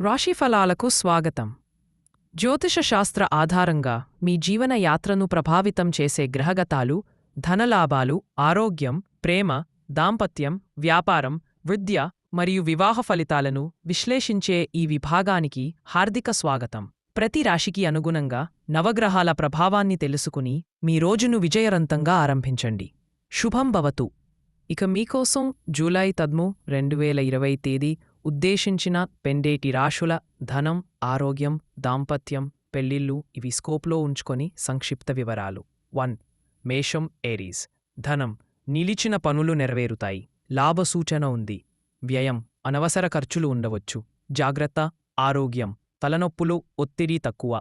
రాశిఫలాలకు స్వాగతం. జ్యోతిషశాస్త్ర ఆధారంగా మీ జీవన యాత్రను ప్రభావితం చేసే గ్రహగతాలు ధనలాభాలు ఆరోగ్యం ప్రేమ దాంపత్యం వ్యాపారం విద్య మరియు వివాహ ఫలితాలను విశ్లేషించే ఈ విభాగానికి హార్దిక స్వాగతం. ప్రతి రాశికి అనుగుణంగా నవగ్రహాల ప్రభావాన్ని తెలుసుకుని మీ రోజును విజయవంతంగా ఆరంభించండి. శుభం భవతు. ఇక మీకోసం జూలై తద్ము రెండు వేల ఇరవై తేదీ ఉద్దేశించిన పెండేటి రాశుల ధనం ఆరోగ్యం దాంపత్యం పెళ్ళిళ్ళు ఇవి స్కోప్లో ఉంచుకొని సంక్షిప్త వివరాలు. వన్. మేషం ఏరీస్. ధనం నిలిచిన పనులు నెరవేరుతాయి. లాభసూచన ఉంది. వ్యయం అనవసర ఖర్చులు ఉండవచ్చు. జాగ్రత్త ఆరోగ్యం తలనొప్పులు ఒత్తిడి తక్కువ.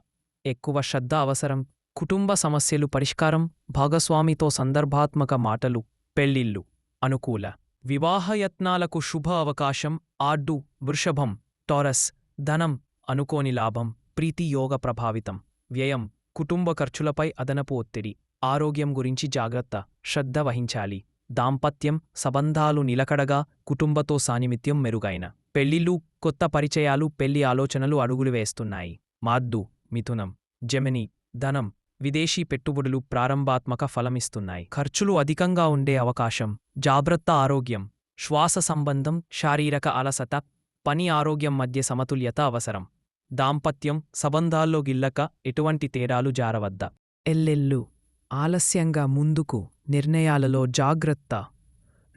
ఎక్కువ శ్రద్ధ అవసరం. కుటుంబ సమస్యలు పరిష్కారం భాగస్వామితో సందర్భాత్మక మాటలు పెళ్ళిళ్ళు అనుకూల. వివాహయత్నాలకు శుభ అవకాశం ఆడ్డు వృషభం టారస్ ధనం అనుకోని లాభం ప్రీతి యోగ ప్రభావితం వ్యయం కుటుంబ ఖర్చులపై అదనపు ఒత్తిడి ఆరోగ్యం గురించి జాగ్రత్త శ్రద్ధ వహించాలి దాంపత్యం సంబంధాలు నిలకడగా కుటుంబతో సాన్నిమిత్యం మెరుగైన పెళ్ళిళ్ళు కొత్త పరిచయాలు పెళ్ళి ఆలోచనలు అడుగులు వేస్తున్నాయి మాద్దు మిథునం జెమిని ధనం విదేశీ పెట్టుబడులు ప్రారంభాత్మక ఫలమిస్తున్నాయి. ఖర్చులు అధికంగా ఉండే అవకాశం జాగ్రత్త ఆరోగ్యం శ్వాస సంబంధం శారీరక అలసత పని ఆరోగ్యం మధ్య సమతుల్యత అవసరం. దాంపత్యం సంబంధాల్లో గిల్లక ఎటువంటి తేడాలు జారవద్ద. ఎల్లెల్లు ఆలస్యంగా ముందుకు నిర్ణయాలలో జాగ్రత్త.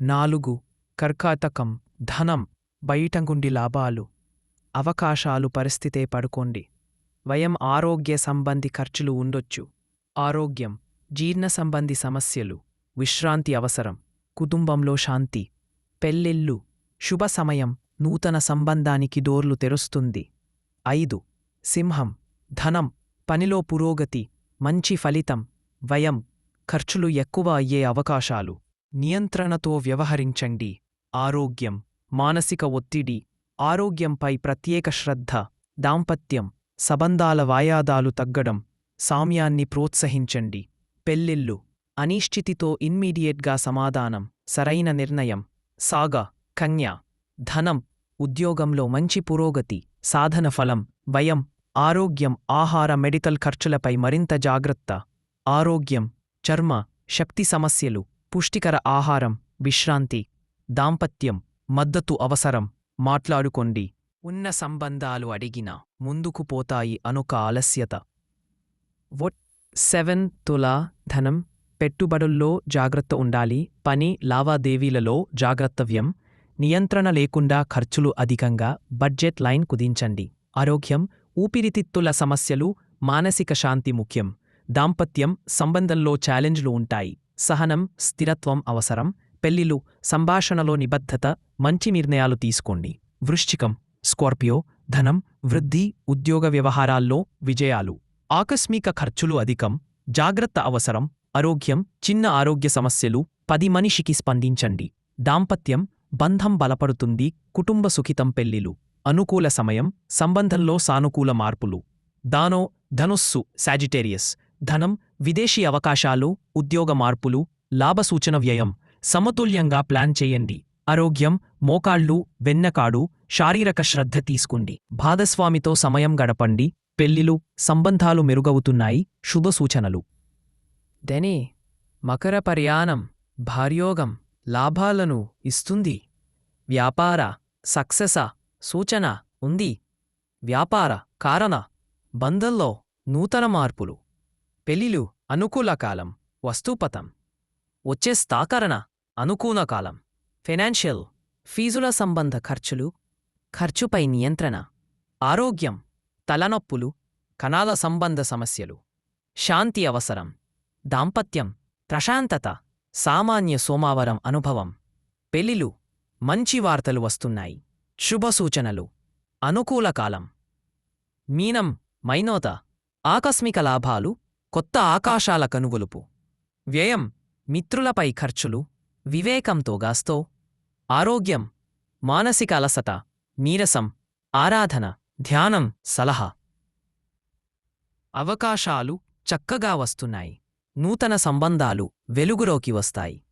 నాలుగు కర్కాటకం ధనం బయటంగుండి లాభాలు. అవకాశాలు పరిస్థితే పడుకోండి. వయం ఆరోగ్య సంబంధి ఖర్చులు ఉండొచ్చు. ఆరోగ్యం జీర్ణ సంబంధి సమస్యలు విశ్రాంతి అవసరం కుటుంబంలో శాంతి పెళ్ళిళ్ళు శుభ సమయం నూతన సంబంధానికి డోర్లు తెరుస్తుంది. ఐదు సింహం ధనం పనిలో పురోగతి మంచి ఫలితం వయం ఖర్చులు ఎక్కువ అయ్యే అవకాశాలు. నియంత్రణతో వ్యవహరించండి. ఆరోగ్యం మానసిక ఒత్తిడి ఆరోగ్యంపై ప్రత్యేక శ్రద్ధ దాంపత్యం సంబంధాల వాయాదాలు తగ్గడం సామ్యాన్ని ప్రోత్సహించండి. పెళ్ళిళ్ళు అనిశ్చితితో ఇన్మీడియట్గా సమాధానం సరైన నిర్ణయం. సాగ కన్య ధనం ఉద్యోగంలో మంచి పురోగతి సాధన ఫలం భయం ఆరోగ్యం ఆహార మెడికల్ ఖర్చులపై మరింత జాగ్రత్త. ఆరోగ్యం చర్మ శక్తి సమస్యలు పుష్టికర ఆహారం విశ్రాంతి దాంపత్యం మద్దతు అవసరం మాట్లాడుకోండి. ఉన్న సంబంధాలు అడిగినా ముందుకు పోతాయి అనుక ఆలస్యత. వొట్ సెవెన్ తులా ధనం పెట్టుబడుల్లో జాగ్రత్త ఉండాలి పని లావాదేవీలలో జాగ్రత్తవ్యం నియంత్రణ లేకుండా ఖర్చులు అధికంగా బడ్జెట్ లైన్ కుదించండి. ఆరోగ్యం ఊపిరితిత్తుల సమస్యలు మానసిక శాంతి ముఖ్యం దాంపత్యం సంబంధంలో ఛాలెంజ్లు ఉంటాయి సహనం స్థిరత్వం అవసరం పెళ్ళిలు సంభాషణలో నిబద్ధత మంచి నిర్ణయాలు తీసుకోండి. వృశ్చికం స్కార్పియో ధనం వృద్ధి ఉద్యోగ వ్యవహారాల్లో విజయాలు. ఆకస్మిక ఖర్చులు అధికం జాగ్రత్త అవసరం ఆరోగ్యం చిన్న ఆరోగ్య సమస్యలు పది మనిషికి స్పందించండి. దాంపత్యం బంధం బలపడుతుంది కుటుంబ సుఖితం పెళ్ళిలు అనుకూల సమయం సంబంధంలో సానుకూల మార్పులు. దానో ధనుస్సు సాజిటేరియస్. ధనం విదేశీ అవకాశాలు ఉద్యోగ మార్పులు లాభసూచన వ్యయం. సమతుల్యంగా ప్లాన్ చేయండి. ఆరోగ్యం మోకాళ్ళు వెన్నకాడు శారీరక శ్రద్ధ తీసుకోండి భాగస్వామితో సమయం గడపండి పెళ్ళిలు సంబంధాలు మెరుగవుతున్నాయి శుభ సూచనలు. దెనే మకర పర్యాణం భార్యోగం లాభాలను ఇస్తుంది. వ్యాపార సక్సెస సూచన ఉంది. వ్యాపార కారణ బంధంలో నూతన మార్పులు. పెళ్ళిలు అనుకూల కాలం వస్తూపతం వచ్చే స్థాకరణ అనుకూల కాలం. ఫైనాన్షియల్ ఫీజుల సంబంధ ఖర్చులు ఖర్చుపై నియంత్రణ ఆరోగ్యం తలనొప్పులు కణాల సంబంధ సమస్యలు శాంతి అవసరం దాంపత్యం ప్రశాంతత సామాన్య సోమావరం అనుభవం పెళ్ళిలు మంచి వార్తలు వస్తున్నాయి శుభసూచనలు అనుకూల కాలం మీనం మైనోత ఆకస్మిక లాభాలు కొత్త ఆకాశాల కనుగొలుపు వ్యయం మిత్రులపై ఖర్చులు వివేకంతో గాస్తో ఆరోగ్యం మానసిక అలసత నీరసం ఆరాధన ధ్యానం సలహా. అవకాశాలు చక్కగా వస్తున్నాయి. నూతన సంబంధాలు వెలుగులోకి వస్తాయి.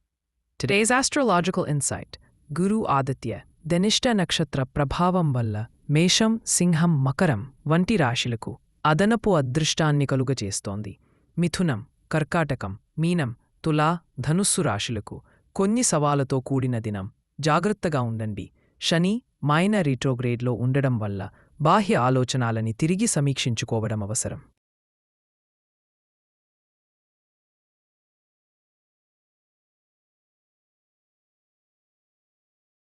Today's astrological insight Guru Aditya Dhanishta నక్షత్ర ప్రభావం వల్ల మేషం సింహం మకరం వంటి రాశులకు అదనపు అదృష్టాన్ని కలుగజేస్తోంది. మిథునం కర్కాటకం మీనం తులా ధనుస్సు రాశులకు కొన్ని సవాలతో కూడిన దినం. జాగ్రత్తగా ఉండండి. శని మైనర్ రిట్రోగ్రేడ్లో ఉండడం వల్ల బాహ్య ఆలోచనాలని తిరిగి సమీక్షించుకోవడం అవసరం.